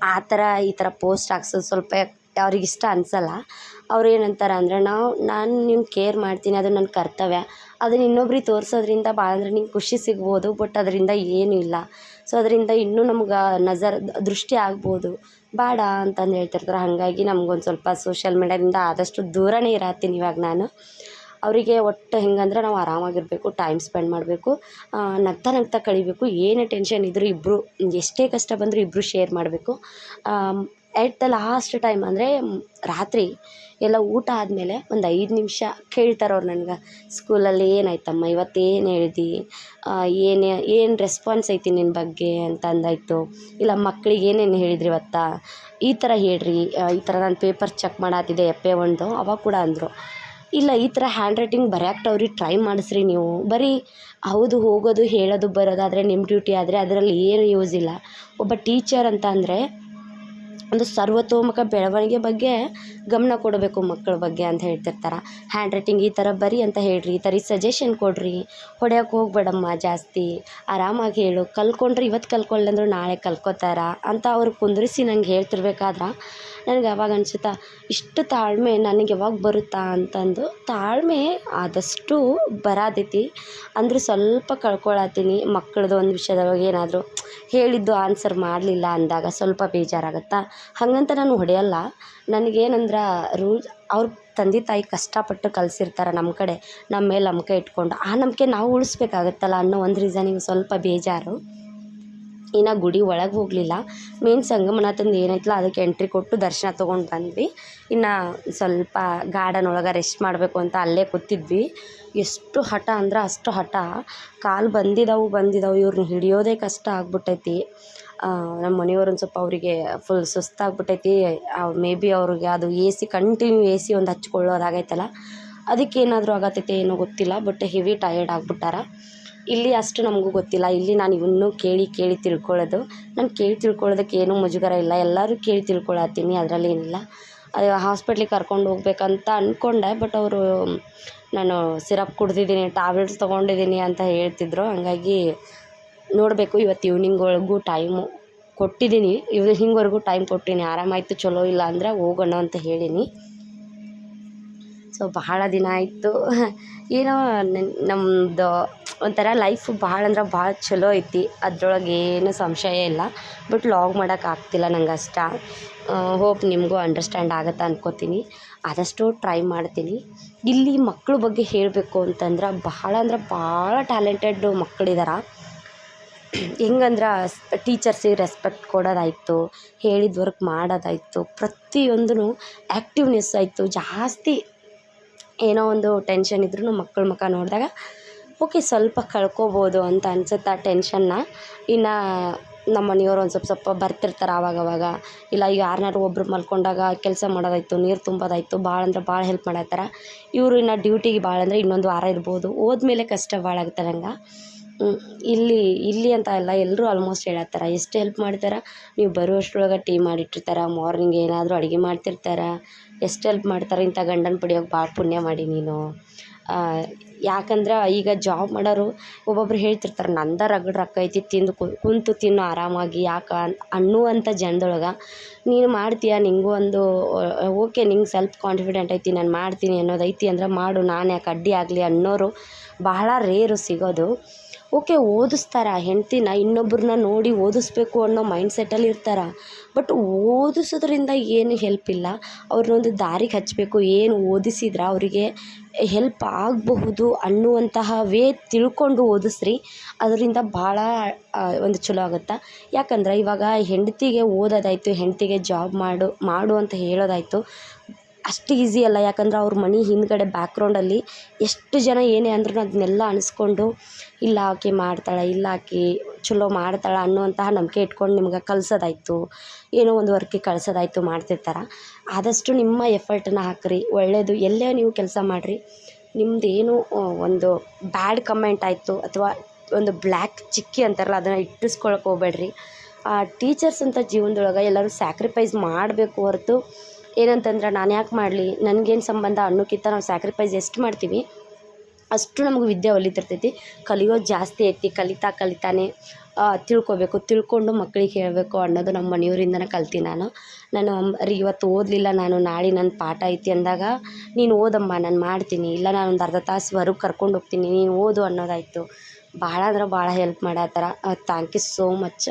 ಆ ಥರ ಈ ಥರ ಪೋಸ್ಟ್ ಹಾಕ್ಸೋದು ಸ್ವಲ್ಪ ಅವ್ರಿಗೆ ಇಷ್ಟ ಅನ್ಸಲ್ಲ. ಅವ್ರು ಏನಂತಾರೆ ಅಂದರೆ ನಾವು, ನಾನು ನಿಮ್ಗೆ ಕೇರ್ ಮಾಡ್ತೀನಿ, ಅದು ನನ್ನ ಕರ್ತವ್ಯ. ಅದನ್ನ ಇನ್ನೊಬ್ರಿಗೆ ತೋರಿಸೋದ್ರಿಂದ ಭಾಳ ಅಂದ್ರೆ ನಿಂಗೆ ಖುಷಿ ಸಿಗ್ಬೋದು ಬಟ್ ಅದರಿಂದ ಏನೂ ಇಲ್ಲ. ಸೊ ಅದರಿಂದ ಇನ್ನೂ ನಮ್ಗೆ ನಜರ್, ದೃಷ್ಟಿ ಆಗ್ಬೋದು. ಬೇಡ ಅಂತಂದು ಹೇಳ್ತಿರ್ತಾರೆ. ಹಾಗಾಗಿ ನಮ್ಗೊಂದು ಸ್ವಲ್ಪ ಸೋಷಿಯಲ್ ಮೀಡ್ಯಾದಿಂದ ಆದಷ್ಟು ದೂರನೇ ಇರತ್ತೀನಿ ಇವಾಗ ನಾನು. ಅವರಿಗೆ ಒಟ್ಟು ಹೆಂಗಂದ್ರೆ ನಾವು ಆರಾಮಾಗಿರಬೇಕು ಟೈಮ್ ಸ್ಪೆಂಡ್ ಮಾಡಬೇಕು ನಗ್ತಾ ನಗ್ತಾ ಕಳಿಬೇಕು, ಏನೇ ಟೆನ್ಷನ್ ಇದ್ದರೂ ಇಬ್ಬರು ಎಷ್ಟೇ ಕಷ್ಟ ಬಂದರೂ ಇಬ್ಬರು ಶೇರ್ ಮಾಡಬೇಕು. ಎಟ್ ದ ಲಾಸ್ಟ್ ಟೈಮ್ ಅಂದರೆ ರಾತ್ರಿ ಎಲ್ಲ ಊಟ ಆದಮೇಲೆ ಒಂದು ಐದು ನಿಮಿಷ ಕೇಳ್ತಾರೆ ಅವ್ರು ನನಗೆ, ಸ್ಕೂಲಲ್ಲಿ ಏನಾಯ್ತಮ್ಮ? ಇವತ್ತು ಏನು ಹೇಳಿದಿ? ಏನು ಏನು ರೆಸ್ಪಾನ್ಸ್ ಐತಿ ನಿನ್ನ ಬಗ್ಗೆ? ಅಂತ ಅಂದಾಯಿತು ಇಲ್ಲ, ಮಕ್ಳಿಗೆ ಏನೇನು ಹೇಳಿದ್ರಿ ಇವತ್ತಾ? ಈ ಥರ ಹೇಳ್ರಿ ಈ ಥರ ನಾನು ಪೇಪರ್ ಚೆಕ್ ಮಾಡಾತಿದ್ದೆ, ಎಪ್ಪೆ ಒಂದು. ಅವಾಗ ಕೂಡ ಅಂದರು. ಇಲ್ಲ, ಈ ಥರ ಹ್ಯಾಂಡ್ ರೈಟಿಂಗ್ ಅವ್ರಿಗೆ ಟ್ರೈ ಮಾಡಿಸ್ರಿ ನೀವು. ಬರೀ ಹೌದು, ಹೋಗೋದು, ಹೇಳೋದು, ಬರೋದಾದರೆ ನಿಮ್ಮ ಡ್ಯೂಟಿ ಆದರೆ ಅದರಲ್ಲಿ ಏನು ಯೂಸ್ ಇಲ್ಲ. ಒಬ್ಬ ಟೀಚರ್ ಅಂತ ಅಂದರೆ ಒಂದು ಸರ್ವತೋಮುಖ ಬೆಳವಣಿಗೆ ಬಗ್ಗೆ ಗಮನ ಕೊಡಬೇಕು ಮಕ್ಕಳ ಬಗ್ಗೆ ಅಂತ ಹೇಳ್ತಿರ್ತಾರೆ. ಹ್ಯಾಂಡ್ ರೈಟಿಂಗ್ ಈ ಥರ ಬರಿ ಅಂತ ಹೇಳ್ರಿ, ಈ ಥರ ಸಜೆಷನ್ ಕೊಡಿರಿ. ಹೊಡೆಯೋಕೆ ಹೋಗ್ಬೇಡಮ್ಮ ಜಾಸ್ತಿ. ಆರಾಮಾಗಿ ಹೇಳು. ಕಲ್ತ್ಕೊಂಡ್ರೆ ಇವತ್ತು ಕಲ್ತ್ಕೊಳ್ಳಂದ್ರು ನಾಳೆ ಕಲ್ತ್ಕೋತಾರ ಅಂತ ಅವ್ರು ಕುಂದ್ರಿಸಿ ನಂಗೆ ಹೇಳ್ತಿರ್ಬೇಕಾದ್ರೆ ನನಗೆ ಅವಾಗ ಅನ್ಸುತ್ತೆ, ಇಷ್ಟು ತಾಳ್ಮೆ ನನಗೆ ಯಾವಾಗ ಬರುತ್ತಾ ಅಂತಂದು, ತಾಳ್ಮೆ ಆದಷ್ಟು ಬರಾದೈತಿ ಅಂದ್ರೆ ಸ್ವಲ್ಪ ಕಳ್ಕೊಳತ್ತೀನಿ ಮಕ್ಕಳದ್ದು ಒಂದು ವಿಷಯದೊಳಗೆ ಏನಾದರೂ ಹೇಳಿದ್ದು ಆನ್ಸರ್ ಮಾಡಲಿಲ್ಲ ಅಂದಾಗ ಸ್ವಲ್ಪ ಬೇಜಾರಾಗತ್ತಾ. ಹಾಗಂತ ನಾನು ಹೊಡೆಯಲ್ಲ. ನನಗೇನಂದ್ರೆ ರೂಲ್ಸ್ ಅವ್ರ ತಂದೆ ತಾಯಿ ಕಷ್ಟಪಟ್ಟು ಕಲ್ಸಿರ್ತಾರೆ ನಮ್ಮ ಕಡೆ ನಮ್ಮ ಮೇಲೆ ನಂಬಿಕೆ ಇಟ್ಕೊಂಡು, ಆ ನಂಬಿಕೆ ನಾವು ಉಳಿಸ್ಬೇಕಾಗತ್ತಲ್ಲ ಅನ್ನೋ ಒಂದು ರೀಸನಿಗೆ ಸ್ವಲ್ಪ ಬೇಜಾರು. ಇನ್ನು ಗುಡಿ ಒಳಗೆ ಹೋಗಲಿಲ್ಲ. ಮೇನ್ ತಂದು ಏನೈತಲ್ಲ ಅದಕ್ಕೆ ಎಂಟ್ರಿ ಕೊಟ್ಟು ದರ್ಶನ ತೊಗೊಂಡು ಬಂದ್ವಿ. ಇನ್ನು ಸ್ವಲ್ಪ ಗಾರ್ಡನ್ ಒಳಗೆ ರೆಸ್ಟ್ ಮಾಡಬೇಕು ಅಂತ ಅಲ್ಲೇ ಕೂತಿದ್ವಿ. ಎಷ್ಟು ಹಠ ಅಂದ್ರೆ ಅಷ್ಟು ಹಠ. ಕಾಲು ಬಂದಿದ್ದಾವೆ ಬಂದಿದ್ದಾವೆ ಇವ್ರನ್ನ ಹಿಡಿಯೋದೇ ಕಷ್ಟ ಆಗ್ಬಿಟ್ಟೈತಿ. ನಮ್ಮ ಮನೆಯವ್ರು ಒಂದು ಸ್ವಲ್ಪ ಅವರಿಗೆ ಫುಲ್ ಸುಸ್ತಾಗ್ಬಿಟ್ಟೈತಿ. ಮೇ ಬಿ ಅವ್ರಿಗೆ ಅದು A C continue A C ಒಂದು ಹಚ್ಕೊಳ್ಳೋದಾಗೈತಲ್ಲ. ಅದಕ್ಕೆ ಏನಾದರೂ ಆಗತ್ತೈತೆ ಏನೋ ಗೊತ್ತಿಲ್ಲ ಬಟ್ ಹೆವಿ ಟಯರ್ಡ್ ಆಗ್ಬಿಟ್ಟಾರ. ಇಲ್ಲಿ ಅಷ್ಟು ನಮಗೂ ಗೊತ್ತಿಲ್ಲ. ಇಲ್ಲಿ ನಾನು ಇವನ್ನೂ ಕೇಳಿ ಕೇಳಿ ತಿಳ್ಕೊಳ್ಳೋದು. ನಾನು ಕೇಳಿ ತಿಳ್ಕೊಳ್ಳೋದಕ್ಕೆ ಏನೂ ಮುಜುಗರ ಇಲ್ಲ. ಎಲ್ಲರೂ ಕೇಳಿ ತಿಳ್ಕೊಳತ್ತೀನಿ, ಅದರಲ್ಲಿ ಏನಿಲ್ಲ. ಅದು ಹಾಸ್ಪಿಟ್ಲಿಗೆ ಕರ್ಕೊಂಡು ಹೋಗ್ಬೇಕಂತ ಅಂದ್ಕೊಂಡೆ ಬಟ್ ಅವರು, ನಾನು ಸಿರಪ್ ಕುಡ್ದಿದ್ದೀನಿ, ಟ್ಯಾಬ್ಲೆಟ್ಸ್ ತೊಗೊಂಡಿದ್ದೀನಿ ಅಂತ ಹೇಳ್ತಿದ್ರು. ಹಂಗಾಗಿ ನೋಡಬೇಕು, ಇವತ್ತು ಈವ್ನಿಂಗ್ವರೆಗೂ ಟೈಮು ಕೊಟ್ಟಿದ್ದೀನಿ. ಈವ್ನಿಂಗ್ವರೆಗೂ ಟೈಮ್ ಕೊಟ್ಟಿನಿ. ಆರಾಮಾಯಿತು, ಚಲೋ ಇಲ್ಲ ಅಂದರೆ ಹೋಗೋಣ ಅಂತ ಹೇಳೀನಿ. ಸೊ, ಬಹಳ ದಿನ ಆಯಿತು. ಏನೋ ನಮ್ಮದು ಒಂಥರ ಲೈಫು ಭಾಳ ಅಂದ್ರೆ ಭಾಳ ಚಲೋ ಐತಿ. ಅದ್ರೊಳಗೆ ಏನು ಸಂಶಯ ಇಲ್ಲ. ಬಟ್ ಲಾಗ್ ಮಾಡೋಕೆ ಆಗ್ತಿಲ್ಲ ನಂಗೆ ಅಷ್ಟ. ಹೋಪ್ ನಿಮಗೂ ಅಂಡರ್ಸ್ಟ್ಯಾಂಡ್ ಆಗುತ್ತೆ ಅನ್ಕೋತೀನಿ. ಆದಷ್ಟು ಟ್ರೈ ಮಾಡ್ತೀನಿ. ಇಲ್ಲಿ ಮಕ್ಳ ಬಗ್ಗೆ ಹೇಳಬೇಕು ಅಂತಂದ್ರೆ ಬಹಳ ಅಂದ್ರೆ ಭಾಳ ಟ್ಯಾಲೆಂಟೆಡ್ ಮಕ್ಕಳಿದಾರ ಹೆಂಗಂದ್ರೆ ಟೀಚರ್ಸಿಗೆ ರೆಸ್ಪೆಕ್ಟ್ ಕೊಡೋದಾಯಿತು, ಹೇಳಿದ ವರ್ಕ್ ಮಾಡೋದಾಯಿತು ಪ್ರತಿಯೊಂದೂ ಆ್ಯಕ್ಟಿವ್ನೆಸ್ ಆಯಿತು. ಜಾಸ್ತಿ ಏನೋ ಒಂದು ಟೆನ್ಷನ್ ಇದ್ರೂ ಮಕ್ಕಳ ಮುಖ ನೋಡಿದಾಗ ಓಕೆ, ಸ್ವಲ್ಪ ಕಳ್ಕೊಬೋದು ಅಂತ ಅನ್ಸುತ್ತೆ ಆ ಟೆನ್ಷನ್ನ ಇನ್ನು ನಮ್ಮ ಮನೆಯವ್ರು ಒಂದು ಸ್ವಲ್ಪ ಸ್ವಲ್ಪ ಬರ್ತಿರ್ತಾರೆ ಆವಾಗವಾಗ. ಇಲ್ಲ, ಈಗ ಯಾರನ್ನಾರು ಒಬ್ರು ಮಲ್ಕೊಂಡಾಗ ಕೆಲಸ ಮಾಡೋದಾಯಿತು, ನೀರು ತುಂಬೋದಾಯ್ತು ಭಾಳ ಅಂದ್ರೆ ಭಾಳ ಹೆಲ್ಪ್ ಮಾಡತ್ತಾರ. ಇವರು ಇನ್ನು ಡ್ಯೂಟಿಗೆ ಭಾಳ ಅಂದರೆ ಇನ್ನೊಂದು ವಾರ ಇರ್ಬೋದು. ಹೋದ್ಮೇಲೆ ಕಷ್ಟ ಭಾಳ ಆಗುತ್ತೆ ನಂಗೆ. ಇಲ್ಲಿ ಇಲ್ಲಿ ಅಂತ ಎಲ್ಲ ಎಲ್ಲರೂ ಆಲ್ಮೋಸ್ಟ್ ಹೇಳತ್ತಾರ, ಎಷ್ಟು ಹೆಲ್ಪ್ ಮಾಡ್ತಾರೆ? ನೀವು ಬರುವಷ್ಟ್ರೊಳಗೆ ಟೀ ಮಾಡಿಟ್ಟಿರ್ತಾರೆ ಮಾರ್ನಿಂಗ್ ಏನಾದರೂ ಅಡುಗೆ ಮಾಡ್ತಿರ್ತಾರೆ, ಎಷ್ಟು ಹೆಲ್ಪ್ ಮಾಡ್ತಾರೆ? ಇಂಥ ಗಂಡನ ಪಡಿಯೋಕೆ ಭಾಳ ಪುಣ್ಯ ಮಾಡಿ ನೀನು. ಯಾಕಂದ್ರೆ ಈಗ ಜಾಬ್ ಮಾಡೋರು ಒಬ್ಬೊಬ್ರು ಹೇಳ್ತಿರ್ತಾರೆ, ನಂದು ರಗಡ್ ರೊಕ್ಕ ಐತಿ, ತಿಂದು ಕುಂತು ತಿನ್ನು ಆರಾಮಾಗಿ, ಯಾಕೆ ಅನ್ನುವಂಥ ಜನ್ದೊಳಗೆ, ನೀನು ಮಾಡ್ತೀಯ? ನಿಂಗೂ ಒಂದು ಓಕೆ, ನಿಂಗೆ ಸೆಲ್ಫ್ ಕಾನ್ಫಿಡೆಂಟ್ ಐತಿ, ನಾನು ಮಾಡ್ತೀನಿ ಅನ್ನೋದು ಐತಿ ಅಂದ್ರೆ ಮಾಡು, ನಾನು ಯಾಕೆ ಅಡ್ಡಿ ಆಗಲಿ ಅನ್ನೋರು ಬಹಳ ರೇರು ಸಿಗೋದು. ಓಕೆ, ಓದಿಸ್ತಾರೆ, ಹೆಂಡ್ತಿನ ಇನ್ನೊಬ್ರನ್ನ ನೋಡಿ ಓದಿಸ್ಬೇಕು ಅನ್ನೋ ಮೈಂಡ್ ಸೆಟ್ಟಲ್ಲಿ ಇರ್ತಾರೆ. ಬಟ್ ಓದಿಸೋದ್ರಿಂದ ಏನು ಹೆಲ್ಪ್ ಇಲ್ಲ. ಅವ್ರನ್ನೊಂದು ದಾರಿಗೆ ಹಚ್ಚಬೇಕು ಏನು ಓದಿಸಿದ್ರೆ ಅವರಿಗೆ ಹೆಲ್ಪ್ ಆಗಬಹುದು ಅನ್ನುವಂತಹ ವೇ ತಿಳ್ಕೊಂಡು ಓದಿಸ್ರಿ. ಅದರಿಂದ ಭಾಳ ಒಂದು ಚಲೋ ಆಗುತ್ತೆ? ಯಾಕಂದ್ರೆ ಇವಾಗ ಹೆಂಡತಿಗೆ ಓದೋದಾಯಿತು, ಹೆಂಡತಿಗೆ ಜಾಬ್ ಮಾಡು ಮಾಡು ಅಂತ ಹೇಳೋದಾಯಿತು. ಅಷ್ಟು ಈಸಿ ಅಲ್ಲ. ಯಾಕಂದ್ರೆ ಅವ್ರ ಮನೆ ಹಿಂದುಗಡೆ ಬ್ಯಾಕ್ಗ್ರೌಂಡಲ್ಲಿ ಎಷ್ಟು ಜನ ಏನೇ ಅಂದ್ರೂ ಅದನ್ನೆಲ್ಲ ಅನಿಸ್ಕೊಂಡು, ಇಲ್ಲ ಆಕೆ ಮಾಡ್ತಾಳೆ, ಇಲ್ಲ ಆಕೆ ಚಲೋ ಮಾಡ್ತಾಳೆ ಅನ್ನುವಂತಹ ನಂಬಿಕೆ ಇಟ್ಕೊಂಡು ನಿಮ್ಗೆ ಕಲ್ಸೋದಾಯ್ತು, ಏನೋ ಒಂದು ವರ್ಕಿಗೆ ಕಳ್ಸೋದಾಯ್ತು ಮಾಡ್ತಿರ್ತಾರೆ. ಆದಷ್ಟು ನಿಮ್ಮ ಎಫರ್ಟನ್ನು ಹಾಕಿರಿ. ಒಳ್ಳೆಯದು ಎಲ್ಲೇ ನೀವು ಕೆಲಸ ಮಾಡಿರಿ. ನಿಮ್ಮದೇನು ಒಂದು ಬ್ಯಾಡ್ ಕಮೆಂಟ್ ಆಯಿತು ಅಥವಾ ಒಂದು ಬ್ಲ್ಯಾಕ್ ಚಿಕ್ಕಿ ಅಂತಾರಲ್ಲ, ಅದನ್ನು ಇಟ್ಟಿಸ್ಕೊಳಕ್ಕೆ ಹೋಗ್ಬೇಡ್ರಿ. ಟೀಚರ್ಸ್ ಅಂತ ಜೀವನದೊಳಗೆ ಎಲ್ಲರೂ ಸ್ಯಾಕ್ರಿಫೈಸ್ ಮಾಡಬೇಕು ಹೊರತು ಏನಂತಂದ್ರೆ ನಾನು ಯಾಕೆ ಮಾಡಲಿ? ನನಗೇನು ಸಂಬಂಧ ಅನ್ನೋಕ್ಕಿಂತ ನಾವು ಸ್ಯಾಕ್ರಿಫೈಸ್ ಎಷ್ಟು ಮಾಡ್ತೀವಿ, ಅಷ್ಟು ನಮ್ಗೆ ವಿದ್ಯೆ ಒಲಿತಿರ್ತೈತಿ. ಕಲಿಯೋದು ಜಾಸ್ತಿ ಐತಿ, ಕಲಿತಾ ಕಲಿತಾನೆ ತಿಳ್ಕೊಬೇಕು. ತಿಳ್ಕೊಂಡು ಮಕ್ಕಳಿಗೆ ಹೇಳಬೇಕು ಅನ್ನೋದು ನಮ್ಮ ಮನೆಯವರಿಂದನೇ ಕಲ್ತೀನಿ ನಾನು. ನಾನು ರೀ, ಇವತ್ತು ಓದಲಿಲ್ಲ ನಾನು, ನಾಳೆ ನನ್ನ ಪಾಠ ಐತಿ ಅಂದಾಗ, ನೀನು ಓದಮ್ಮ, ನಾನು ಮಾಡ್ತೀನಿ. ಇಲ್ಲ ನಾನು ಒಂದು ಅರ್ಧ ತಾಸು ಹೊರಗೆ ಕರ್ಕೊಂಡು ಹೋಗ್ತೀನಿ, ನೀನು ಓದು ಅನ್ನೋದಾಯಿತು. ಭಾಳ ಅಂದ್ರೆ ಭಾಳ help ಮಾಡತ್ತಾರ. Thank you so much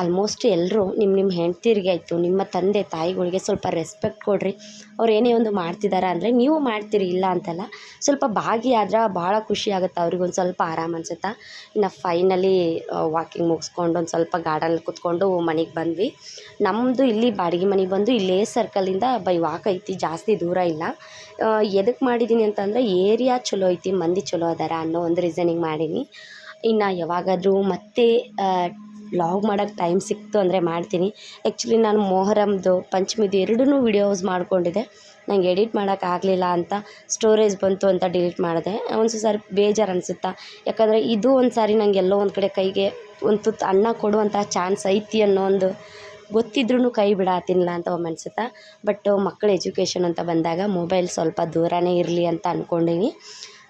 almost ಎಲ್ಲರೂ ನಿಮ್ಮ ನಿಮ್ಮ ಹೆಂಡ್ತಿರಿಗೆ ಆಯಿತು, ನಿಮ್ಮ ತಂದೆ ತಾಯಿಗಳಿಗೆ ಸ್ವಲ್ಪ ರೆಸ್ಪೆಕ್ಟ್ ಕೊಡಿರಿ. ಅವ್ರು ಏನೇ ಒಂದು ಮಾಡ್ತಿದ್ದಾರೆ ಅಂದರೆ ನೀವು ಮಾಡ್ತೀರಿ, ಇಲ್ಲ ಅಂತಲ್ಲ. ಸ್ವಲ್ಪ ಭಾಗಿಯಾದ್ರೆ ಭಾಳ ಖುಷಿ ಆಗುತ್ತೆ ಅವ್ರಿಗೊಂದು ಸ್ವಲ್ಪ ಆರಾಮ ಅನ್ಸುತ್ತೆ. ಇನ್ನು ಫೈನಲಿ ವಾಕಿಂಗ್ ಮುಗಿಸ್ಕೊಂಡು ಒಂದು ಸ್ವಲ್ಪ ಗಾರ್ಡನಲ್ಲಿ ಕೂತ್ಕೊಂಡು ಮನೆಗೆ ಬಂದ್ವಿ. ನಮ್ಮದು ಇಲ್ಲಿ ಬಾಡಿಗೆ ಮನೆಗೆ ಬಂದು ಇಲ್ಲೇ ಸರ್ಕಲಿಂದ ಬೈ ವಾಕ್ ಐತಿ, ಜಾಸ್ತಿ ದೂರ ಇಲ್ಲ. ಎದಕ್ಕೆ ಮಾಡಿದ್ದೀನಿ ಅಂತಂದರೆ ಏರಿಯಾ ಚಲೋ ಐತಿ, ಮಂದಿ ಚಲೋ ಅದಾರ ಅನ್ನೋ ಒಂದು ರೀಸನಿಗೆ ಮಾಡೀನಿ. ಇನ್ನು ಯಾವಾಗಾದರೂ ಮತ್ತೆ ವ್ಲಾಗ್ ಮಾಡೋಕ್ಕೆ ಟೈಮ್ ಸಿಕ್ತು ಅಂದರೆ ಮಾಡ್ತೀನಿ. ಆ್ಯಕ್ಚುಲಿ ನಾನು ಮೊಹರಮ್ದು ಪಂಚಮಿದು ಎರಡೂ ವಿಡಿಯೋಸ್ ಮಾಡಿಕೊಂಡಿದ್ದೆ. ನಂಗೆ ಎಡಿಟ್ ಮಾಡೋಕ್ಕಾಗಲಿಲ್ಲ ಅಂತ ಸ್ಟೋರೇಜ್ ಬಂತು ಅಂತ ಡಿಲೀಟ್ ಮಾಡಿದೆ. ಒಂದು ಸಾರಿ ಬೇಜಾರು ಅನಿಸುತ್ತಾ? ಯಾಕಂದರೆ ಇದು ಒಂದು ಸಾರಿ ನಂಗೆ ಎಲ್ಲೋ ಒಂದು ಕಡೆ ಕೈಗೆ ಒಂದು ತುತ್ತು ಅನ್ನ ಕೊಡುವಂಥ ಚಾನ್ಸ್ ಐತಿ ಅನ್ನೋ ಒಂದು ಗೊತ್ತಿದ್ರೂ ಕೈ ಬಿಡಾತಿಲ್ಲ ಅಂತ ಒಮ್ಮೆ ಅನಿಸುತ್ತಾ? ಬಟ್ ಮಕ್ಕಳ ಎಜುಕೇಷನ್ ಅಂತ ಬಂದಾಗ ಮೊಬೈಲ್ ಸ್ವಲ್ಪ ದೂರನೇ ಇರಲಿ ಅಂತ ಅಂದ್ಕೊಂಡೀನಿ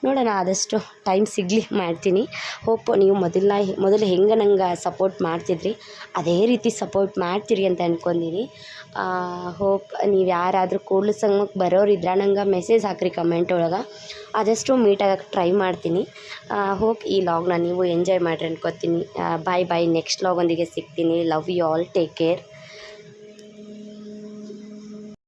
ನೋಡೋಣ, ಆದಷ್ಟು ಟೈಮ್ ಸಿಗಲಿ ಮಾಡ್ತೀನಿ. ಹೋಪ್ ನೀವು ಮೊದಲ ಮೊದಲು ಹೆಂಗೆ ನಂಗೆ ಸಪೋರ್ಟ್ ಮಾಡ್ತಿದ್ರಿ, ಅದೇ ರೀತಿ ಸಪೋರ್ಟ್ ಮಾಡ್ತೀರಿ ಅಂತ ಅಂದ್ಕೊಂಡೀನಿ ಹೋಪ್ ನೀವು ಯಾರಾದರೂ ಕೂಡಲ ಸಂಘಕ್ಕೆ ಬರೋರಿದ್ರೆ ನಂಗೆ ಮೆಸೇಜ್ ಹಾಕ್ರಿ ಕಮೆಂಟ್ ಒಳಗೆ. ಆದಷ್ಟು ಮೀಟ್ ಆಗಕ್ಕೆ ಟ್ರೈ ಮಾಡ್ತೀನಿ. ಹೋಪ್ ಈ ಲಾಗ್ನ ನೀವು ಎಂಜಾಯ್ ಮಾಡಿರಿ ಅನ್ಕೋತೀನಿ. ಬಾಯ್ ಬಾಯ್ ನೆಕ್ಸ್ಟ್ ಲಾಗೊಂದಿಗೆ ಸಿಗ್ತೀನಿ. Love you all take care